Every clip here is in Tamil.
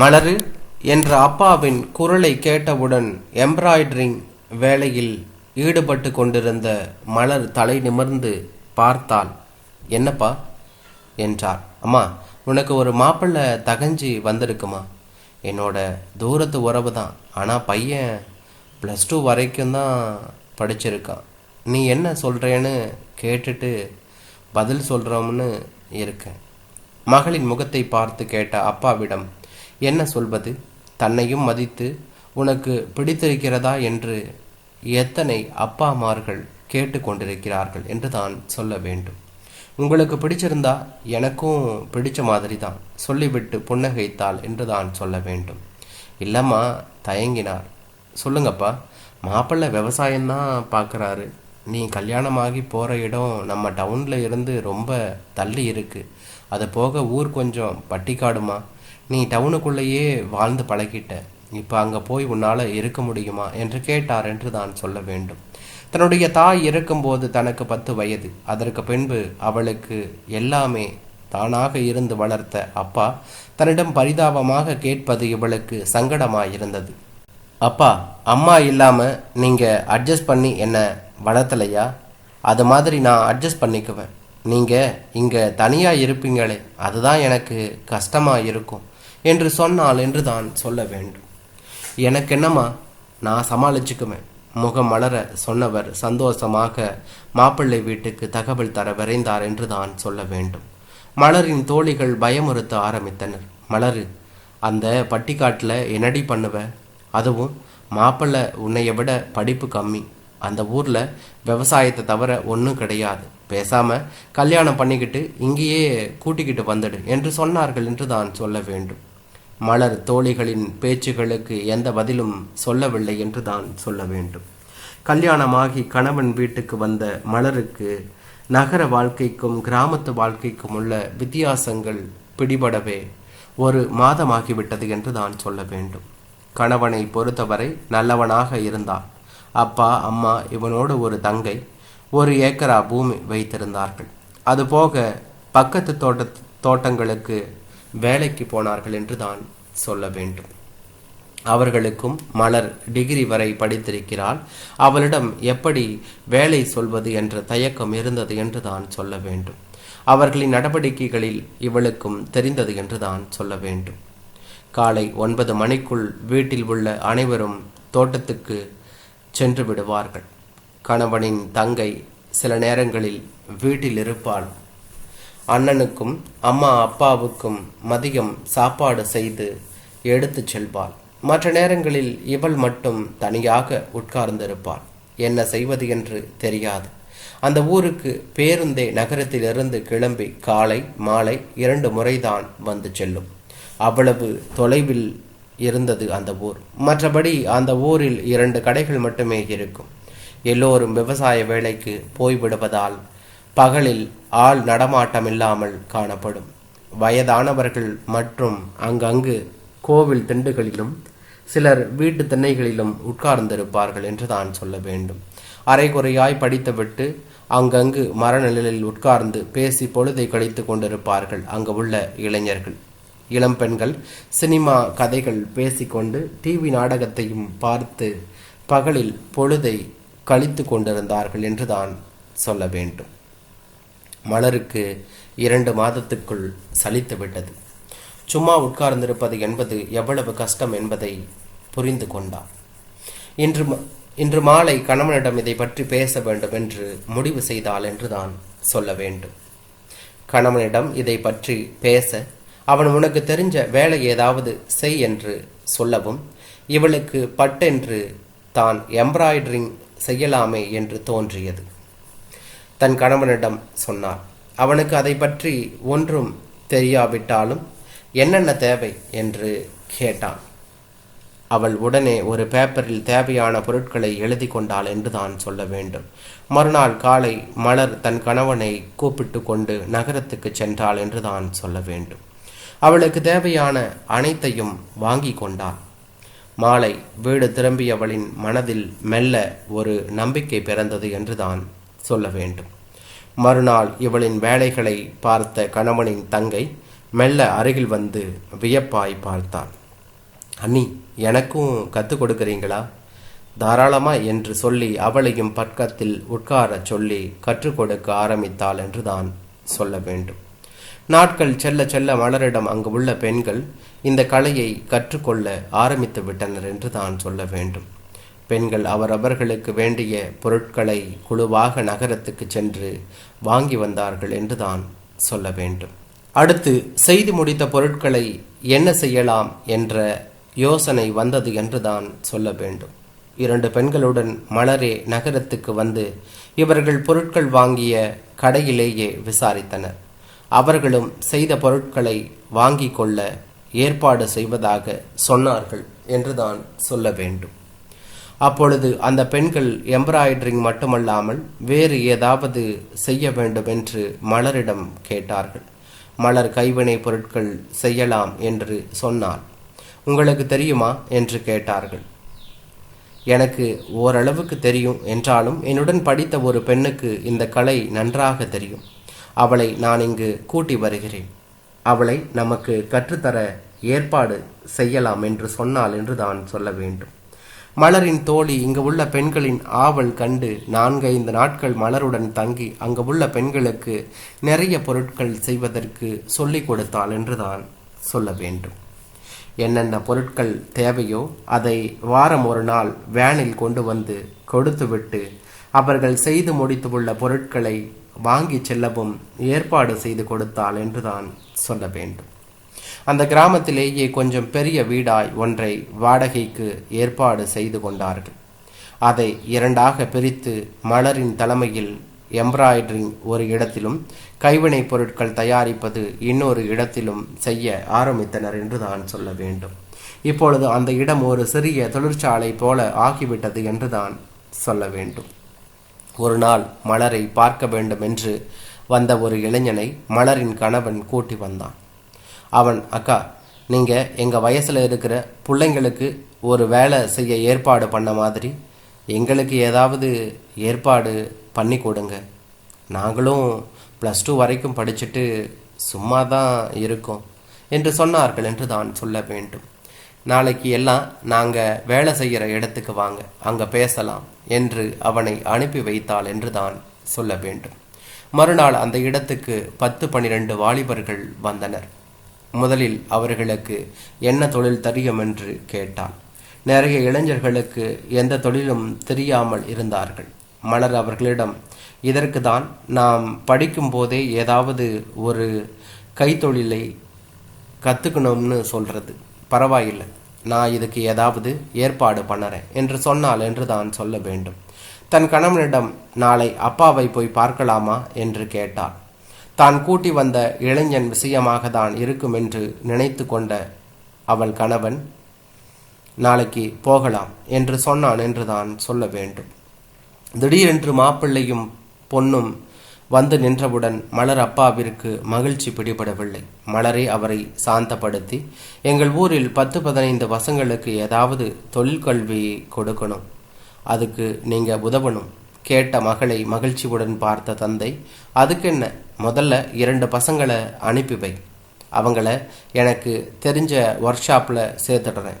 மலரு என்ற அப்பாவின் குரலை கேட்டவுடன் எம்ப்ராய்டரிங் வேலையில் ஈடுபட்டு கொண்டிருந்த மலர் தலை நிமிர்ந்து பார்த்தாள். என்னப்பா? என்றார். அம்மா உனக்கு ஒரு மாப்பிள்ளை தகஞ்சி வந்திருக்குமா? என்னோட தூரத்து உறவு தான். ஆனால் பையன் ப்ளஸ் டூ வரைக்கும் தான் படிச்சிருக்கான். நீ என்ன சொல்கிறேன்னு கேட்டுட்டு பதில் சொல்கிறோம்னு இருக்கேன். மகளின் முகத்தை பார்த்து கேட்ட அப்பாவிடம் என்ன சொல்வது? தன்னையும் மதித்து உனக்கு பிடித்திருக்கிறதா என்று எத்தனை அப்பாமார்கள் கேட்டு கேட்டுக்கொண்டிருக்கிறார்கள் என்று தான் சொல்ல வேண்டும். உங்களுக்கு பிடிச்சிருந்தா எனக்கும் பிடிச்ச மாதிரி தான் சொல்லிவிட்டு புன்னகைத்தாள் என்று தான் சொல்ல வேண்டும். இல்லைம்மா தயங்கினார். சொல்லுங்கப்பா மாப்பிள்ளை விவசாயம்தான் பார்க்குறாரு. நீ கல்யாணமாகி போகிற இடம் நம்ம டவுனில் இருந்து ரொம்ப தள்ளி இருக்குது அது போக ஊர் கொஞ்சம் பட்டிக்காடுமா? நீ டவுனுக்குள்ளேயே வாழ்ந்து பழகிட்ட. இப்போ அங்கே போய் உன்னால் இருக்க முடியுமா என்று கேட்டார் என்று தான் சொல்ல வேண்டும். தன்னுடைய தாய் இருக்கும்போது தனக்கு பத்து வயது. அதற்கு பின்பு அவளுக்கு எல்லாமே தானாக இருந்து வளர்த்த அப்பா தன்னிடம் பரிதாபமாக கேட்பது இவளுக்கு சங்கடமாயிருந்தது. அப்பா அம்மா இல்லாமல் நீங்கள் அட்ஜஸ்ட் பண்ணி என்னை வளர்த்தலையா? அது மாதிரி நான் அட்ஜஸ்ட் பண்ணிக்குவேன். நீங்கள் இங்கே தனியாக இருப்பீங்களே அதுதான் எனக்கு கஷ்டமாக இருக்கும் என்று சொன்னால் என்று தான் சொல்ல வேண்டும். எனக்கு என்னம்மா? நான் சமாளிச்சுக்குவேன். முகம் மலர சொன்னவர் சந்தோஷமாக மாப்பிள்ளை வீட்டுக்கு தகவல் தர விரைந்தார் என்று தான் சொல்ல வேண்டும். மலரின் தோழிகள் பயமுறுத்த ஆரம்பித்தனர். மலரு அந்த பட்டிக்காட்டில் என்னடி பண்ணுவ? அதுவும் மாப்பிள்ளை உன்னைய விட படிப்பு கம்மி. அந்த ஊரில் விவசாயத்தை தவிர ஒன்றும் கிடையாது. பேசாமல் கல்யாணம் பண்ணிக்கிட்டு இங்கேயே கூட்டிக்கிட்டு வந்துடு என்று சொன்னார்கள் என்று தான் சொல்ல வேண்டும். மலர் தோழிகளின் பேச்சுகளுக்கு எந்த பதிலும் சொல்லவில்லை என்று தான் சொல்ல வேண்டும். கல்யாணமாகி கணவன் வீட்டுக்கு வந்த மலருக்கு நகர வாழ்க்கைக்கும் கிராமத்து வாழ்க்கைக்கும் உள்ள வித்தியாசங்கள் பிடிபடவே ஒரு மாதமாகிவிட்டது என்று தான் சொல்ல வேண்டும். கணவனை பொறுத்தவரை நல்லவனாக இருந்தான். அப்பா அம்மா இவனோடு ஒரு தங்கை ஒரு ஏக்கரா பூமி வைத்திருந்தார்கள். அதுபோக பக்கத்து தோட்ட தோட்டங்களுக்கு வேலைக்கு போனார்கள் என்று தான் சொல்ல வேண்டும். அவர்களுக்கும் மலர் டிகிரி வரை படித்திருக்கிறாள். அவளிடம் எப்படி வேலை சொல்வது என்ற தயக்கம் இருந்தது என்று தான் சொல்ல வேண்டும். அவர்களின் நடவடிக்கைகளில் இவளுக்கும் தெரிந்தது என்று தான் சொல்ல வேண்டும். காலை ஒன்பது மணிக்குள் வீட்டில் உள்ள அனைவரும் தோட்டத்துக்கு சென்று விடுவார்கள். கணவனின் தங்கை சில நேரங்களில் வீட்டில் இருப்பாள். அண்ணனுக்கும் அம்மா அப்பாவுக்கும் மதியம் சாப்பாடு செய்து எடுத்து செல்வாள். மற்ற நேரங்களில் இவள் மட்டும் தனியாக உட்கார்ந்திருப்பாள். என்ன செய்வது என்று தெரியாது. அந்த ஊருக்கு பேருந்தே நகரத்திலிருந்து கிளம்பி காலை மாலை இரண்டு முறைதான் வந்து செல்லும். அவ்வளவு தொலைவில் இருந்தது அந்த ஊர். மற்றபடி அந்த ஊரில் இரண்டு கடைகள் மட்டுமே இருக்கும். எல்லோரும் விவசாய வேலைக்கு போய்விடுவதால் பகலில் ஆள் நடமாட்டம் இல்லாமல் காணப்படும். வயதானவர்கள் மற்றும் அங்கங்கு கோவில் திண்டுகளிலும் சிலர் வீட்டு திண்ணைகளிலும் உட்கார்ந்திருப்பார்கள் என்று தான் சொல்ல வேண்டும். அரைகுறையாய் படித்துவிட்டு அங்கங்கு மரநிழலில் உட்கார்ந்து பேசி பொழுதை கழித்து கொண்டிருப்பார்கள் அங்கு உள்ள இளைஞர்கள். இளம் பெண்கள் சினிமா கதைகள் பேசிக்கொண்டு டிவி நாடகத்தையும் பார்த்து பகலில் பொழுதை கழித்து கொண்டிருந்தார்கள் என்று தான் சொல்ல வேண்டும். மலருக்கு இரண்டு மாதத்துக்குள் சலித்து விட்டது. சும்மா உட்கார்ந்திருப்பது என்பது எவ்வளவு கஷ்டம் என்பதை புரிந்து கொண்டார் இன்று இன்று மாலை கணவனிடம் இதை பற்றி பேச வேண்டும் என்று முடிவு செய்தாள் என்று தான் சொல்ல வேண்டும். கணவனிடம் இதை பற்றி பேச அவன் உனக்கு தெரிஞ்ச வேலை ஏதாவது செய் என்று சொல்லவும் இவளுக்கு பட்டென்று தான் எம்ப்ராய்டரிங் செய்யலாமே என்று தோன்றியது. தன் கணவனிடம் சொன்னார் அவனுக்கு அதை பற்றி ஒன்றும் தெரியாவிட்டாலும் என்னென்ன தேவை என்று கேட்டான். அவள் உடனே ஒரு பேப்பரில் தேவையான பொருட்களை எழுதி கொண்டாள் என்று தான் சொல்ல வேண்டும். மறுநாள் காலை மலர் தன் கணவனை கூப்பிட்டு கொண்டு நகரத்துக்கு சென்றாள் என்று தான் சொல்ல வேண்டும். அவளுக்கு தேவையான அனைத்தையும் வாங்கி கொண்டாள். மாலை வீடு திரும்பியவளின் மனதில் மெல்ல ஒரு நம்பிக்கை பிறந்தது என்று தான் சொல்ல வேண்டும். மறுநாள் இவளின் வேலைகளை பார்த்த கணவனின் தங்கை மெல்ல அருகில் வந்து வியப்பாய் பார்த்தாள். அண்ணி எனக்கும் கற்றுக் கொடுக்குறீங்களா? தாராளமா என்று சொல்லி அவளையும் பக்கத்தில் உட்காரச் சொல்லி கற்றுக் கொடுக்க ஆரம்பித்தாள் என்று தான் சொல்ல வேண்டும். நாட்கள் செல்ல செல்ல மலரிடம் அங்கு உள்ள பெண்கள் இந்த கலையை கற்றுக்கொள்ள ஆரம்பித்து விட்டனர் என்று தான் சொல்ல வேண்டும். பெண்கள் அவரவர்களுக்கு வேண்டிய பொருட்களை குழுவாக நகரத்துக்கு சென்று வாங்கி வந்தார்கள் என்று தான் சொல்ல வேண்டும். அடுத்து செய்து முடித்த பொருட்களை என்ன செய்யலாம் என்ற யோசனை வந்தது என்று தான் சொல்ல வேண்டும். இரண்டு பெண்களுடன் மலரே நகரத்துக்கு வந்து இவர்கள் பொருட்கள் வாங்கிய கடையிலேயே விசாரித்தனர். அவர்களும் செய்த பொருட்களை வாங்கிக் கொள்ள ஏற்பாடு செய்வதாக சொன்னார்கள் என்றுதான் சொல்ல வேண்டும். அப்பொழுது அந்த பெண்கள் எம்ப்ராய்டரிங் மட்டுமல்லாமல் வேறு ஏதாவது செய்ய வேண்டும் என்று மலரிடம் கேட்டார்கள். மலர் கைவினை பொருட்கள் செய்யலாம் என்று சொன்னார் உங்களுக்கு தெரியுமா? என்று கேட்டார்கள். எனக்கு ஓரளவுக்கு தெரியும் என்றாலும் என்னுடன் படித்த ஒரு பெண்ணுக்கு இந்த கலை நன்றாக தெரியும். அவளை நான் இங்கு கூட்டி வருகிறேன். அவளை நமக்கு கற்றுத்தர ஏற்பாடு செய்யலாம் என்று சொன்னால் என்று தான் சொல்ல வேண்டும். மலரின் தோழி இங்கு உள்ள பெண்களின் ஆவல் கண்டு நான்கைந்து நாட்கள் மலருடன் தங்கி அங்கு உள்ள பெண்களுக்கு நிறைய பொருட்கள் செய்வதற்கு சொல்லிக் கொடுத்தாள் என்றுதான் சொல்ல வேண்டும். என்னென்ன பொருட்கள் தேவையோ அதை வாரம் ஒரு நாள் வேனில் கொண்டு வந்து கொடுத்துவிட்டு அவர்கள் செய்து முடித்துள்ள பொருட்களை வாங்கி செல்லவும் ஏற்பாடு செய்து கொடுத்தாள் என்றுதான் சொல்ல வேண்டும். அந்த கிராமத்திலேயே கொஞ்சம் பெரிய வீடாய் ஒன்றை வாடகைக்கு ஏற்பாடு செய்து கொண்டார்கள். அதை இரண்டாக பிரித்து மலரின் தலைமையில் எம்ப்ராய்டரிங் ஒரு இடத்திலும் கைவினைப் பொருட்கள் தயாரிப்பது இன்னொரு இடத்திலும் செய்ய ஆரம்பித்தனர் என்று தான் சொல்ல வேண்டும். இப்பொழுது அந்த இடம் ஒரு சிறிய தொழிற்சாலை போல ஆகிவிட்டது என்று தான் சொல்ல வேண்டும். ஒரு நாள் மலரை பார்க்க வேண்டும் என்று வந்த ஒரு இளைஞனை மலரின் கணவன் கூட்டி வந்தான். அவன் அக்கா நீங்கள் எங்கள் வயசில் இருக்கிற பிள்ளைங்களுக்கு ஒரு வேலை செய்ய ஏற்பாடு பண்ண மாதிரி எங்களுக்கு ஏதாவது ஏற்பாடு பண்ணி கொடுங்க. நாங்களும் ப்ளஸ் டூ வரைக்கும் படிச்சுட்டு சும்மா தான் இருக்கோம் என்று சொன்னார்கள் என்று தான் சொல்ல வேண்டும். நாளைக்கு எல்லாம் நாங்கள் வேலை செய்கிற இடத்துக்கு வாங்க அங்கே பேசலாம் என்று அவனை அனுப்பி வைத்தாள் என்று தான் சொல்ல வேண்டும். மறுநாள் அந்த இடத்துக்கு பத்து பனிரெண்டு வாலிபர்கள் வந்தனர். முதலில் அவர்களுக்கு என்ன தொழில் தெரியும் என்று கேட்டான் நிறைய இளைஞர்களுக்கு எந்த தொழிலும் தெரியாமல் இருந்தார்கள். மலர் அவர்களிடம் இதற்கு தான் நாம் படிக்கும் போதே ஏதாவது ஒரு கைத்தொழிலை கற்றுக்கணும்னு சொல்கிறது பரவாயில்லை. நான் இதுக்கு ஏதாவது ஏற்பாடு பண்ணுறேன் என்று சொன்னால் என்று தான் சொல்ல வேண்டும். தன் கணவனிடம் நாளை அப்பாவை போய் பார்க்கலாமா என்று கேட்டார் தான் கூட்டி வந்த இளைஞன் விஷயமாக தான் இருக்கும் என்று நினைத்து கொண்ட அவள் கணவன் நாளைக்கு போகலாம் என்று சொன்னான் என்று தான் சொல்ல வேண்டும். திடீரென்று மாப்பிள்ளையும் பொன்னும் வந்து நின்றவுடன் மலர் அப்பாவிற்கு மகிழ்ச்சி பிடிபடவில்லை. மலரை அவரை சாந்தப்படுத்தி எங்கள் ஊரில் பத்து பதினைந்து பசங்களுக்கு ஏதாவது தொழிற்கல்வி கொடுக்கணும். அதுக்கு நீங்கள் உதவணும். கேட்ட மகளை மகிழ்ச்சியுடன் பார்த்த தந்தை அதுக்கு என்ன முதல்ல இரண்டு பசங்களை அனுப்பி வை. அவங்கள எனக்கு தெரிஞ்ச ஒர்க் ஷாப்பில் சேர்த்துடுறேன்.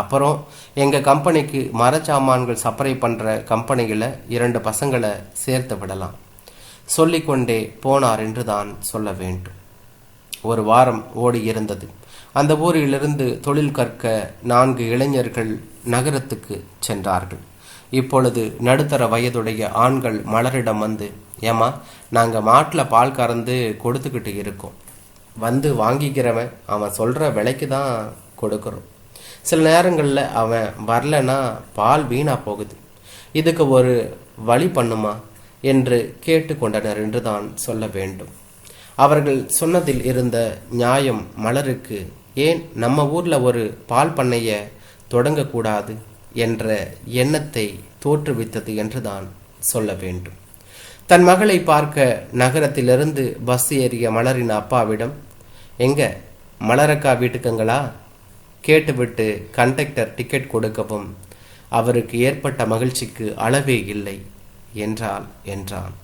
அப்புறம் எங்கள் கம்பெனிக்கு மரச்சாமான்கள் சப்ளை பண்ணுற கம்பெனிகளை இரண்டு பசங்களை சேர்த்து விடலாம். சொல்லிக்கொண்டே போனார் என்று தான் சொல்ல வேண்டும். ஒரு வாரம் ஓடி இருந்தது. அந்த ஊரிலிருந்து தொழில் கற்க நான்கு இளைஞர்கள் நகரத்துக்கு சென்றார்கள். இப்பொழுது நடுத்தர வயதுடைய ஆண்கள் மலரிடம் வந்து ஏமா நாங்கள் மாட்டில் பால் கறந்து கொடுத்துக்கிட்டு இருக்கோம். வந்து வாங்கிக்கிறவன் அவன் சொல்கிற விலைக்கு தான் கொடுக்குறோம். சில நேரங்களில் அவன் வரலன்னா பால் வீணாக போகுது. இதுக்கு ஒரு வழி பண்ணுமா? என்று கேட்டுக்கொண்டனர் என்று தான் சொல்ல வேண்டும். அவர்கள் சொன்னதில் இருந்த நியாயம் மலருக்கு ஏன் நம்ம ஊரில் ஒரு பால் பண்ணைய தொடங்கக்கூடாது? என்ற எண்ணத்தை தோற்றுவித்தது என்று தான் சொல்ல வேண்டும். தன் மகளை பார்க்க நகரத்திலிருந்து பஸ் ஏறிய மலரின் அப்பாவிடம் எங்க மலரக்கா வீட்டுக்குங்களா? கேட்டுவிட்டு கண்டக்டர் டிக்கெட் கொடுக்கவும் அவருக்கு ஏற்பட்ட மகிழ்ச்சிக்கு அளவே இல்லை. என்றால் என்றான்